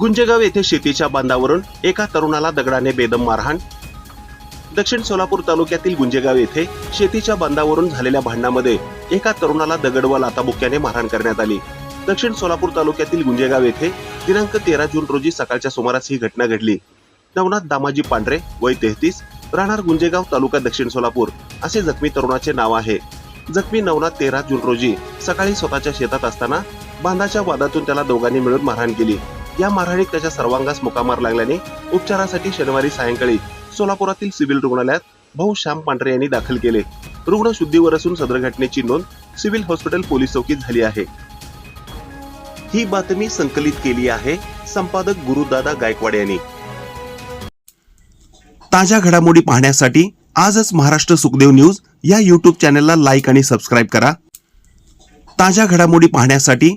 गुंजेगाव येथे शेतीच्या बांधावरून एका तरुणाला दगडाने बेदम मारहाण. दक्षिण सोलापूर तालुक्यातील गुंजेगाव येथे शेतीच्या बांधावरून झालेल्या भांडणामध्ये एका तरुणाला दगड व लाताबुक्याने मारहाण करण्यात आली. दक्षिण सोलापूर तालुक्यातील गुंजेगाव येथे दिनांक तेरा जून रोजी सकाळच्या सुमारास ही घटना घडली. नवनाथ दामाजी पांढरे वय तेहतीस राहणार गुंजेगाव तालुका दक्षिण सोलापूर असे जखमी तरुणाचे नाव आहे. जखमी नवनाथ तेरा जून रोजी सकाळी स्वतःच्या शेतात असताना बांधाच्या वादातून त्याला दोघांनी मिळून मारहाण केली. या मारहाणीत त्याच्या सर्वांगास मुकामार लागल्याने उपचारासाठी शनिवारी सायंकाळी सोलापुरातील सिव्हिल रुग्णालयात भाऊ श्याम पांढरे यांनी दाखल केले. रुग्ण शुद्धीवर असून सदर घटनेची नोंद सिव्हिल हॉस्पिटल पोलीस चौकीत झाली आहे. ही बातमी संकलित केली आहे संपादक गुरुदादा गायकवाड यांनी. ताज्या घडामोडी पाहण्यासाठी आजच महाराष्ट्र सुखदेव न्यूज या यूट्यूब चॅनलला लाईक आणि सबस्क्राईब करा. ताज्या घडामोडी पाहण्यासाठी